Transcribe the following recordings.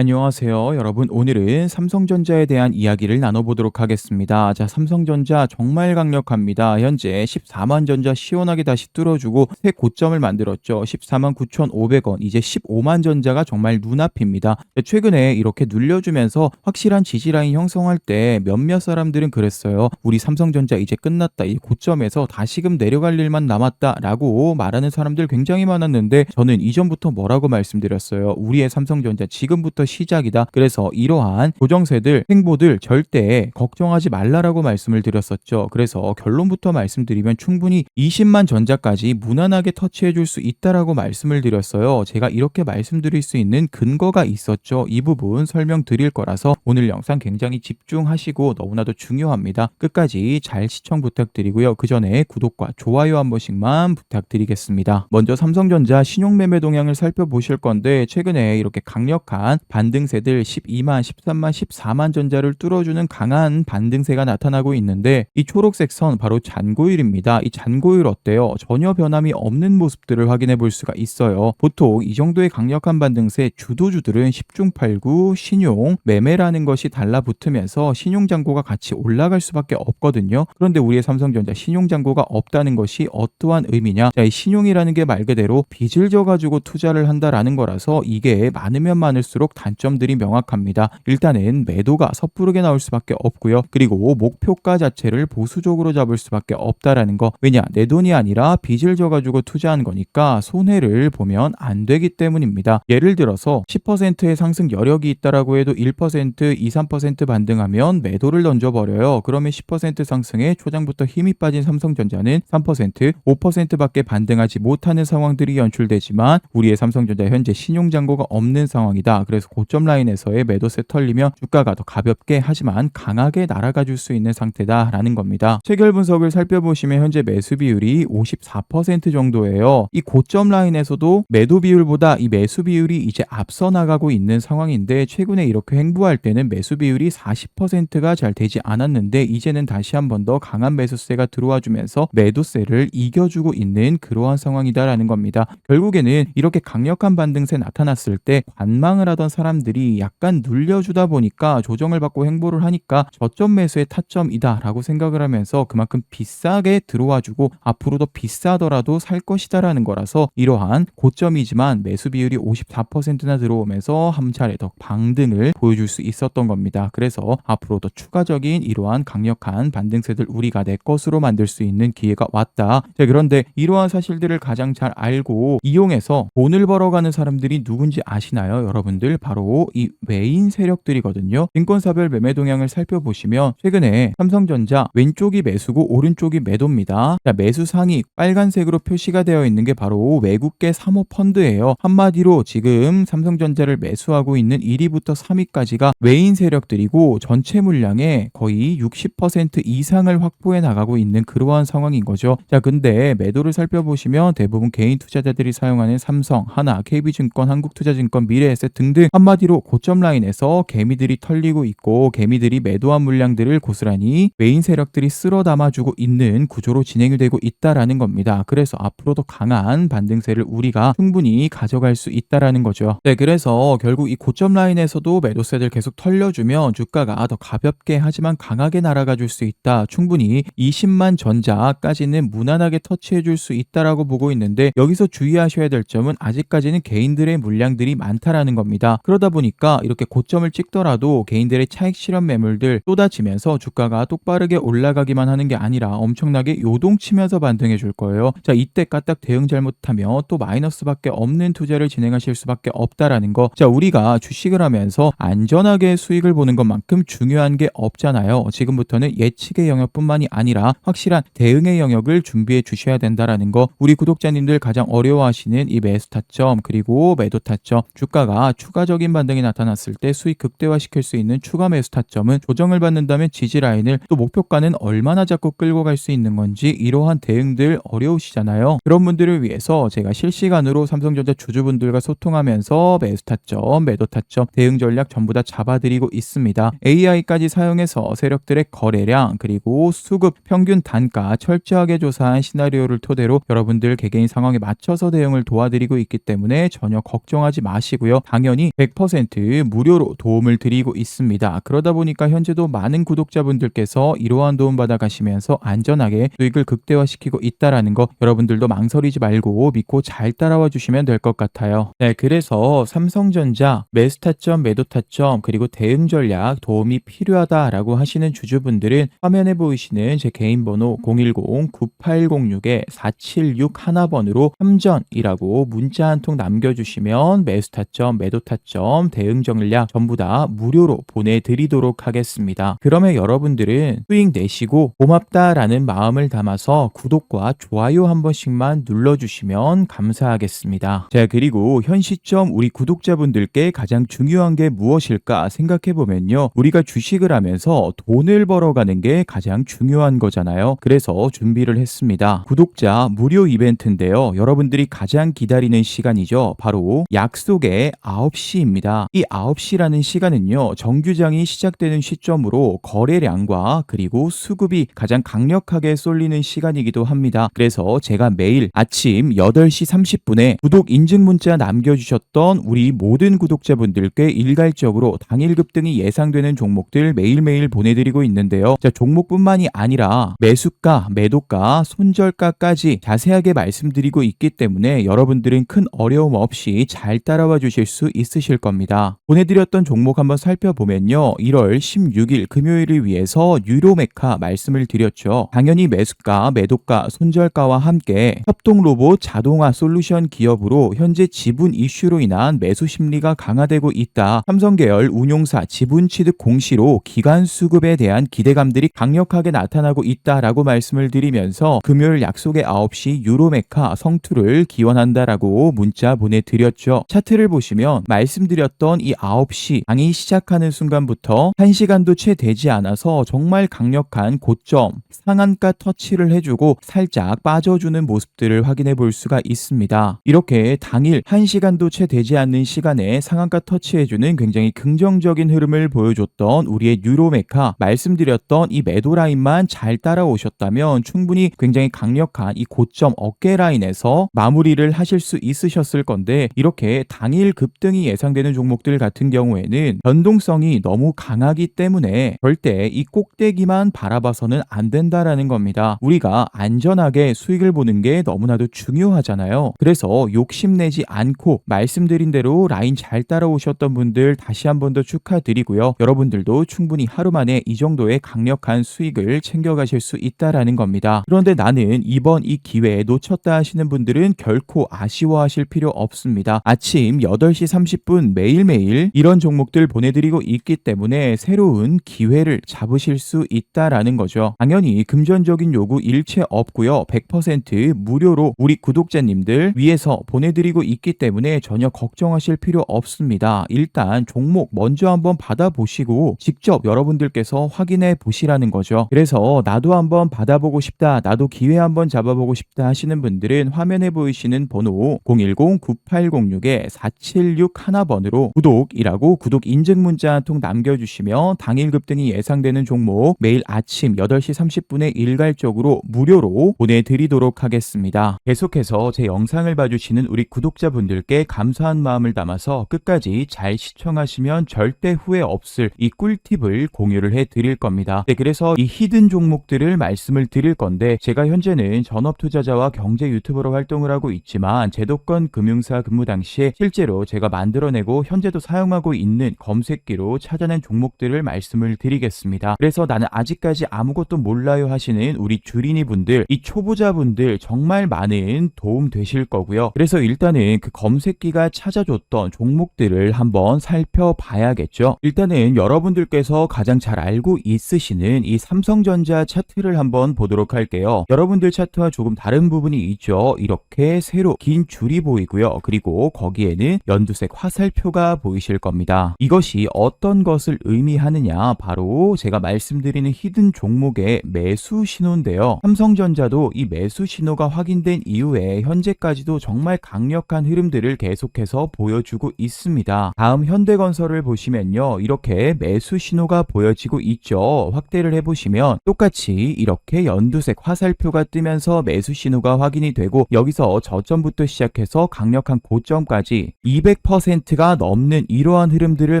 안녕하세요. 여러분, 오늘은 삼성전자에 대한 이야기를 나눠보도록 하겠습니다. 자, 삼성전자 정말 강력합니다. 현재 14만 전자 시원하게 다시 뚫어주고 새 고점을 만들었죠. 14만 9,500원. 이제 15만 전자가 정말 눈앞입니다. 자, 최근에 이렇게 눌려주면서 확실한 지지라인 형성할 때 몇몇 사람들은 그랬어요. 우리 삼성전자 이제 끝났다. 이 고점에서 다시금 내려갈 일만 남았다 라고 말하는 사람들 굉장히 많았는데 저는 이전부터 뭐라고 말씀드렸어요. 우리의 삼성전자 지금부터 시작이다. 그래서 이러한 고정세들, 행보들 절대 걱정하지 말라라고 말씀을 드렸었죠. 그래서 결론부터 말씀드리면 충분히 20만 전자까지 무난하게 터치해 줄 수 있다라고 말씀을 드렸어요. 제가 이렇게 말씀드릴 수 있는 근거가 있었죠. 이 부분 설명드릴 거라서 오늘 영상 굉장히 집중하시고 너무나도 중요합니다. 끝까지 잘 시청 부탁드리고요. 그 전에 구독과 좋아요 한 번씩만 부탁드리겠습니다. 먼저 삼성전자 신용매매 동향을 살펴보실 건데 최근에 이렇게 강력한 반 등세들 12만, 13만, 14만 전자를 뚫어주는 강한 반등세가 나타나고 있는데 이 초록색 선 바로 잔고율입니다. 이 잔고율 어때요? 전혀 변함이 없는 모습들을 확인해 볼 수가 있어요. 보통 이 정도의 강력한 반등세 주도주들은 10중 8구 신용 매매라는 것이 달라붙으면서 신용잔고가 같이 올라갈 수밖에 없거든요. 그런데 우리의 삼성전자 신용잔고가 없다는 것이 어떠한 의미냐? 자, 이 신용이라는 게 말 그대로 빚을 져가지고 투자를 한다라는 거라서 이게 많으면 많을수록 단 점들이 명확합니다. 일단은 매도가 섣부르게 나올 수밖에 없고요. 그리고 목표가 자체를 보수적으로 잡을 수밖에 없다라는 거. 왜냐? 내 돈이 아니라 빚을 져가지고 투자한 거니까 손해를 보면 안 되기 때문입니다. 예를 들어서 10%의 상승 여력이 있다라고 해도 1%, 2, 3% 반등하면 매도를 던져버려요. 그러면 10% 상승에 초장부터 힘이 빠진 삼성전자는 3%, 5%밖에 반등하지 못하는 상황들이 연출되지만 우리의 삼성전자 현재 신용잔고가 없는 상황이다. 그래서 고점 라인에서의 매도세 털리며 주가가 더 가볍게 하지만 강하게 날아가 줄 수 있는 상태다라는 겁니다. 체결 분석을 살펴보시면 현재 매수 비율이 54% 정도예요. 이 고점 라인에서도 매도 비율보다 이 매수 비율이 이제 앞서 나가고 있는 상황인데 최근에 이렇게 행보할 때는 매수 비율이 40%가 잘 되지 않았는데 이제는 다시 한번 더 강한 매수세가 들어와 주면서 매도세를 이겨주고 있는 그러한 상황이다라는 겁니다. 결국에는 이렇게 강력한 반등세 나타났을 때 관망을 하던 사람 들이 약간 눌려주다 보니까 조정을 받고 행보를 하니까 저점 매수의 타점이다라고 생각을 하면서 그만큼 비싸게 들어와주고 앞으로 더 비싸더라도 살 것이다라는 거라서 이러한 고점이지만 매수 비율이 54%나 들어오면서 한 차례 더 방등을 보여줄 수 있었던 겁니다. 그래서 앞으로 더 추가적인 이러한 강력한 반등세들 우리가 내 것으로 만들 수 있는 기회가 왔다. 자, 그런데 이러한 사실들을 가장 잘 알고 이용해서 돈을 벌어가는 사람들이 누군지 아시나요, 여러분들? 바로 이 외인 세력들이거든요. 인권사별 매매 동향을 살펴보시면 최근에 삼성전자 왼쪽이 매수고 오른쪽이 매도입니다. 자, 매수 상이 빨간색으로 표시가 되어 있는 게 바로 외국계 사모펀드예요. 한마디로 지금 삼성전자를 매수하고 있는 1위부터 3위까지가 외인 세력들이고 전체 물량의 거의 60% 이상을 확보해 나가고 있는 그러한 상황인 거죠. 자, 근데 매도를 살펴보시면 대부분 개인 투자자들이 사용하는 삼성, 하나, KB증권, 한국투자증권, 미래에셋 등등 한마디로 고점 라인에서 개미들이 털리고 있고 개미들이 매도한 물량들을 고스란히 외인 세력들이 쓸어 담아주고 있는 구조로 진행이 되고 있다라는 겁니다. 그래서 앞으로도 강한 반등세를 우리가 충분히 가져갈 수 있다라는 거죠. 네, 그래서 결국 이 고점 라인에서도 매도세들 계속 털려주면 주가가 더 가볍게 하지만 강하게 날아가 줄 수 있다. 충분히 20만 전자까지는 무난하게 터치해 줄 수 있다라고 보고 있는데 여기서 주의하셔야 될 점은 아직까지는 개인들의 물량들이 많다라는 겁니다. 그러다 보니까 이렇게 고점을 찍더라도 개인들의 차익 실현 매물들 쏟아지면서 주가가 똑바르게 올라가기만 하는 게 아니라 엄청나게 요동치면서 반등해 줄 거예요. 자, 이때 까딱 대응 잘못하면 또 마이너스밖에 없는 투자를 진행하실 수밖에 없다라는 거. 자, 우리가 주식을 하면서 안전하게 수익을 보는 것만큼 중요한 게 없잖아요. 지금부터는 예측의 영역뿐만이 아니라 확실한 대응의 영역을 준비해 주셔야 된다라는 거. 우리 구독자님들 가장 어려워하시는 이 매수 타점 그리고 매도 타점 주가가 추가적 인 반등이 나타났을 때 수익 극대화시킬 수 있는 추가 매수 타점은 조정을 받는다면 지지 라인을 또 목표가는 얼마나 자꾸 끌고 갈 수 있는 건지 이러한 대응들 어려우시잖아요. 그런 분들을 위해서 제가 실시간으로 삼성전자 주주분들과 소통하면서 매수 타점, 매도 타점, 대응 전략 전부 다 잡아드리고 있습니다. AI까지 사용해서 세력들의 거래량 그리고 수급 평균 단가 철저하게 조사한 시나리오를 토대로 여러분들 개개인 상황에 맞춰서 대응을 도와드리고 있기 때문에 전혀 걱정하지 마시고요. 당연히 100% 무료로 도움을 드리고 있습니다. 그러다 보니까 현재도 많은 구독자분들께서 이러한 도움 받아 가시면서 안전하게 수익을 극대화시키고 있다라는 거 여러분들도 망설이지 말고 믿고 잘 따라와 주시면 될 것 같아요. 네, 그래서 삼성전자 매수 타점, 매도 타점, 그리고 대응 전략 도움이 필요하다라고 하시는 주주분들은 화면에 보이시는 제 개인 번호 010-9806-476 하나번으로 함전이라고 문자 한 통 남겨주시면 매수 타점, 매도 타점, 대응 전략 전부 다 무료로 보내드리도록 하겠습니다. 그러면 여러분들은 수익 내시고 고맙다라는 마음을 담아서 구독과 좋아요 한 번씩만 눌러주시면 감사하겠습니다. 자, 그리고 현 시점 우리 구독자분들께 가장 중요한 게 무엇일까 생각해 보면요. 우리가 주식을 하면서 돈을 벌어가는 게 가장 중요한 거잖아요. 그래서 준비를 했습니다. 구독자 무료 이벤트인데요. 여러분들이 가장 기다리는 시간이죠. 바로 약속의 9시입니다. 이 9시라는 시간은요. 정규장이 시작되는 시점으로 거래량과 그리고 수급이 가장 강력하게 쏠리는 시간이기도 합니다. 그래서 제가 매일 아침 8시 30분에 구독 인증 문자 남겨주셨던 우리 모든 구독자분들께 일괄적으로 당일 급 등이 예상되는 종목들 매일매일 보내드리고 있는데요. 자, 종목뿐만이 아니라 매수가, 매도가, 손절가까지 자세하게 말씀드리고 있기 때문에 여러분들은 큰 어려움 없이 잘 따라와 주실 수 있으실 겁니다. 보내드렸던 종목 한번 살펴보면요. 1월 16일 금요일을 위해서 유료 메카 말씀을 드렸죠. 당연히 매수가, 매도가, 손절가와 함께 협동 로봇 자동화 솔루션 기업으로 현재 지분 이슈로 인한 매수 심리가 강화되고 있다. 삼성 계열 운용사 지분 취득 공시로 기간 수급에 대한 기대감들이 강력하게 나타나고 있다라고 말씀을 드리면서 금요일 약속의 9시 유로메카 성투를 기원한다라고 문자 보내드렸죠. 차트를 보시면 말씀 드렸던 이 9시 강이 시작하는 순간부터 1시간도 채 되지 않아서 정말 강력한 고점 상한가 터치를 해주고 살짝 빠져주는 모습들을 확인해 볼 수가 있습니다. 이렇게 당일 1시간도 채 되지 않는 시간에 상한가 터치해주는 굉장히 긍정적인 흐름을 보여줬던 우리의 유로메카 말씀드렸던 이 매도 라인만 잘 따라오셨다면 충분히 굉장히 강력한 이 고점 어깨 라인에서 마무리를 하실 수 있으셨을 건데 이렇게 당일 급등이 예상 되는 종목들 같은 경우에는 변동성이 너무 강하기 때문에 절대 이 꼭대기만 바라봐서는 안 된다라는 겁니다. 우리가 안전하게 수익을 보는 게 너무나도 중요하잖아요. 그래서 욕심내지 않고 말씀드린 대로 라인 잘 따라오셨던 분들 다시 한 번 더 축하드리고요. 여러분들도 충분히 하루 만에 이 정도의 강력한 수익을 챙겨가실 수 있다라는 겁니다. 그런데 나는 이번 이 기회에 놓쳤다 하시는 분들은 결코 아쉬워하실 필요 없습니다. 아침 8시 30분 매일매일 이런 종목들 보내드리고 있기 때문에 새로운 기회를 잡으실 수 있다라는 거죠. 당연히 금전적인 요구 일체 없고요. 100% 무료로 우리 구독자님들 위해서 보내드리고 있기 때문에 전혀 걱정하실 필요 없습니다. 일단 종목 먼저 한번 받아보시고 직접 여러분들께서 확인해 보시라는 거죠. 그래서 나도 한번 받아보고 싶다, 나도 기회 한번 잡아보고 싶다 하시는 분들은 화면에 보이시는 번호 010-9806-476 하나번으로 구독이라고 구독 인증 문자 한 통 남겨주시면 당일 급등이 예상되는 종목 매일 아침 8시 30분에 일괄적으로 무료로 보내드리도록 하겠습니다. 계속해서 제 영상을 봐주시는 우리 구독자분들께 감사한 마음을 담아서 끝까지 잘 시청하시면 절대 후회 없을 이 꿀팁을 공유를 해 드릴 겁니다. 네, 그래서 이 히든 종목들을 말씀을 드릴 건데 제가 현재는 전업 투자자와 경제 유튜버로 활동을 하고 있지만 제도권 금융사 근무 당시에 실제로 제가 만들어 내고 현재도 사용하고 있는 검색기로 찾아낸 종목들을 말씀을 드리겠습니다. 그래서 나는 아직까지 아무것도 몰라요 하시는 우리 주린이 분들, 이 초보자분들 정말 많은 도움 되실 거고요. 그래서 일단은 그 검색기가 찾아줬던 종목들을 한번 살펴봐야겠죠. 일단은 여러분들께서 가장 잘 알고 있으시는 이 삼성전자 차트를 한번 보도록 할게요. 여러분들 차트와 조금 다른 부분이 있죠. 이렇게 새로 긴 줄이 보이고요. 그리고 거기에는 연두색 화살 화살표가 보이실 겁니다. 이것이 어떤 것을 의미하느냐 바로 제가 말씀드리는 히든 종목의 매수 신호인데요. 삼성전자도 이 매수 신호가 확인된 이후에 현재까지도 정말 강력한 흐름들을 계속해서 보여주고 있습니다. 다음 현대건설을 보시면요. 이렇게 매수 신호가 보여지고 있죠. 확대를 해보시면 똑같이 이렇게 연두색 화살표가 뜨면서 매수 신호가 확인이 되고 여기서 저점부터 시작해서 강력한 고점까지 200% 가치가 넘는 이러한 흐름들을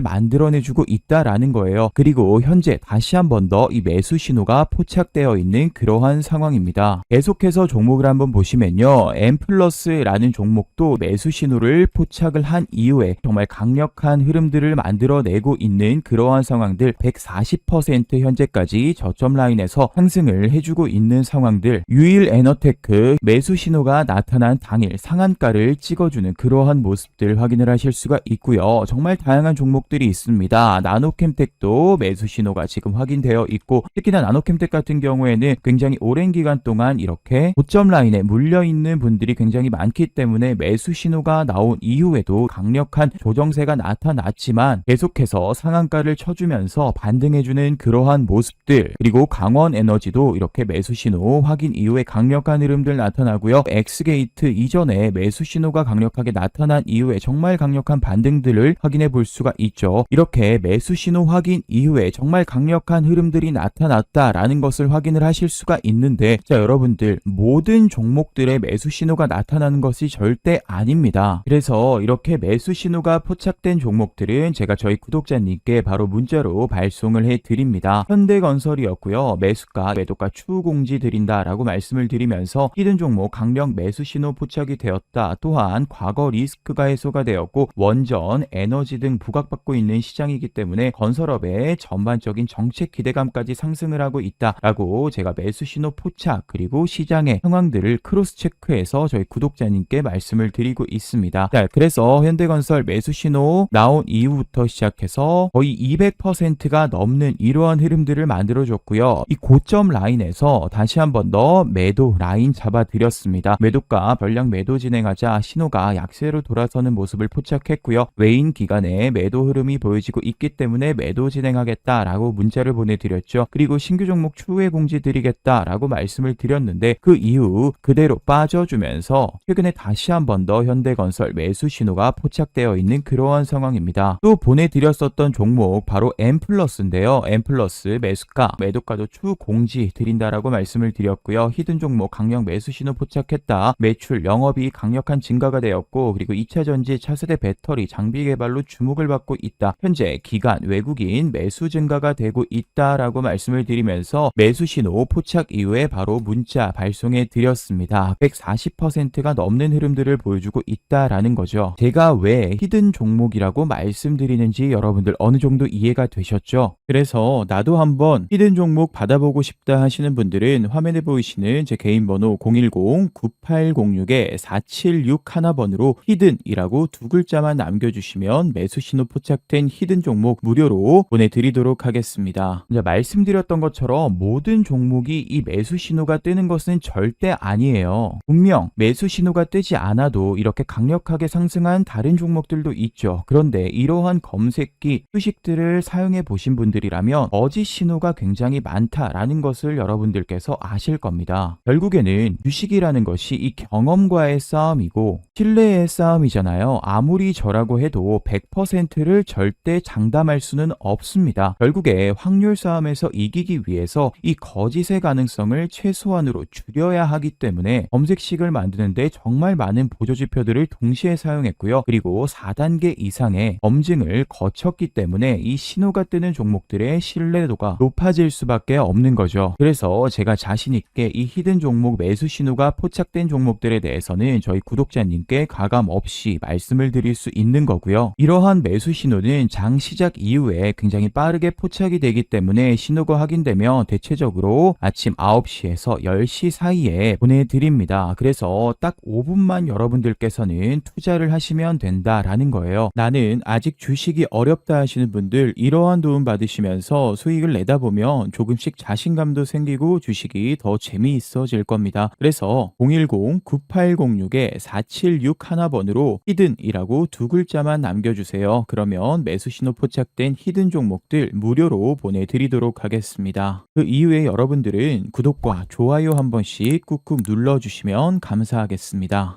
만들어내주고 있다라는 거예요. 그리고 현재 다시 한 번 더 이 매수 신호가 포착되어 있는 그러한 상황입니다. 계속해서 종목을 한번 보시면요. M 플러스라는 종목도 매수 신호를 포착을 한 이후에 정말 강력한 흐름들을 만들어내고 있는 그러한 상황들 140% 현재까지 저점 라인에서 상승을 해주고 있는 상황들 유일 에너테크 매수 신호가 나타난 당일 상한가를 찍어주는 그러한 모습들 확인을 하실 수가 있고요. 정말 다양한 종목들이 있습니다. 나노캠텍도 매수 신호가 지금 확인되어 있고 특히나 나노캠텍 같은 경우에는 굉장히 오랜 기간 동안 이렇게 고점 라인에 물려 있는 분들이 굉장히 많기 때문에 매수 신호가 나온 이후에도 강력한 조정세가 나타났지만 계속해서 상한가를 쳐주면서 반등해주는 그러한 모습들 그리고 강원 에너지도 이렇게 매수 신호 확인 이후에 강력한 흐름들 나타나고요. 엑스게이트 이전에 매수 신호가 강력하게 나타난 이후에 정말 강력한 반 등들을 확인해 볼 수가 있죠. 이렇게 매수 신호 확인 이후에 정말 강력한 흐름들이 나타났다라는 것을 확인을 하실 수가 있는데 자 여러분들 모든 종목들의 매수 신호가 나타나는 것이 절대 아닙니다. 그래서 이렇게 매수 신호가 포착된 종목들은 제가 저희 구독자님께 바로 문자로 발송을 해 드립니다. 현대건설이었고요. 매수가, 매도가 추후 공지 드린다라고 말씀을 드리면서 히든 종목 강력 매수 신호 포착이 되었다. 또한 과거 리스크가 해소가 되었고 원 전, 에너지 등 부각받고 있는 시장이기 때문에 건설업의 전반적인 정책 기대감까지 상승을 하고 있다라고 제가 매수 신호 포착 그리고 시장의 상황들을 크로스 체크해서 저희 구독자님께 말씀을 드리고 있습니다. 자, 그래서 현대건설 매수 신호 나온 이후부터 시작해서 거의 200%가 넘는 이러한 흐름들을 만들어줬고요. 이 고점 라인에서 다시 한 번 더 매도 라인 잡아드렸습니다. 매도가 전량 매도 진행하자 신호가 약세로 돌아서는 모습을 포착했고 요. 외인 기간에 매도 흐름이 보여지고 있기 때문에 매도 진행하겠다라고 문자를 보내드렸죠. 그리고 신규 종목 추후에 공지 드리겠다라고 말씀을 드렸는데 그 이후 그대로 빠져주면서 최근에 다시 한 번 더 현대건설 매수 신호가 포착되어 있는 그러한 상황입니다. 또 보내드렸었던 종목 바로 M 플러스인데요. M 플러스 매수가 매도가도 추후 공지 드린다라고 말씀을 드렸고요. 히든 종목 강력 매수 신호 포착했다. 매출 영업이 강력한 증가가 되었고 그리고 2차 전지 차세대 배터리 장비 개발로 주목을 받고 있다. 현재 기간 외국인 매수 증가가 되고 있다라고 말씀을 드리면서 매수 신호 포착 이후에 바로 문자 발송해 드렸습니다. 140%가 넘는 흐름들을 보여주고 있다라는 거죠. 제가 왜 히든 종목이라고 말씀드리는지 여러분들 어느 정도 이해가 되셨죠? 그래서 나도 한번 히든 종목 받아보고 싶다 하시는 분들은 화면에 보이시는 제 개인 번호 010-9806-4761 하나번으로 히든이라고 두 글자만 남 겨주시면 매수 신호 포착된 히든 종목 무료로 보내드리도록 하겠습니다. 말씀드렸던 것처럼 모든 종목이 이 매수 신호가 뜨는 것은 절대 아니에요. 분명 매수 신호가 뜨지 않아도 이렇게 강력하게 상승한 다른 종목들도 있죠. 그런데 이러한 검색기 수식들을 사용해 보신 분들이라면 어지 신호가 굉장히 많다라는 것을 여러분들께서 아실 겁니다. 결국에는 주식이라는 것이 이 경험과의 싸움이고 신뢰의 싸움이잖아요. 아무리 저라 고 해도 100%를 절대 장담할 수는 없습니다. 결국에 확률 싸움에서 이기기 위해서 이 거짓의 가능성을 최소한으로 줄여야 하기 때문에 검색식을 만드는데 정말 많은 보조지표들을 동시에 사용했고요. 그리고 4단계 이상의 검증을 거쳤기 때문에 이 신호가 뜨는 종목들의 신뢰도가 높아질 수밖에 없는 거죠. 그래서 제가 자신 있게 이 히든 종목 매수 신호가 포착된 종목들에 대해서는 저희 구독자님께 가감 없이 말씀을 드릴 수 있는 거고요. 이러한 매수 신호는 장 시작 이후에 굉장히 빠르게 포착이 되기 때문에 신호가 확인되면 대체적으로 아침 9시에서 10시 사이에 보내드립니다. 그래서 딱 5분만 여러분들께서는 투자를 하시면 된다라는 거예요. 나는 아직 주식이 어렵다 하시는 분들 이러한 도움 받으시면서 수익을 내다 보면 조금씩 자신감도 생기고 주식이 더 재미있어질 겁니다. 그래서 010-9806-476 하나번으로 히든이라고 두 글자만 남겨주세요. 그러면 매수 신호 포착된 히든 종목들 무료로 보내드리도록 하겠습니다. 그 이후에 여러분들은 구독과 좋아요 한 번씩 꾹꾹 눌러주시면 감사하겠습니다.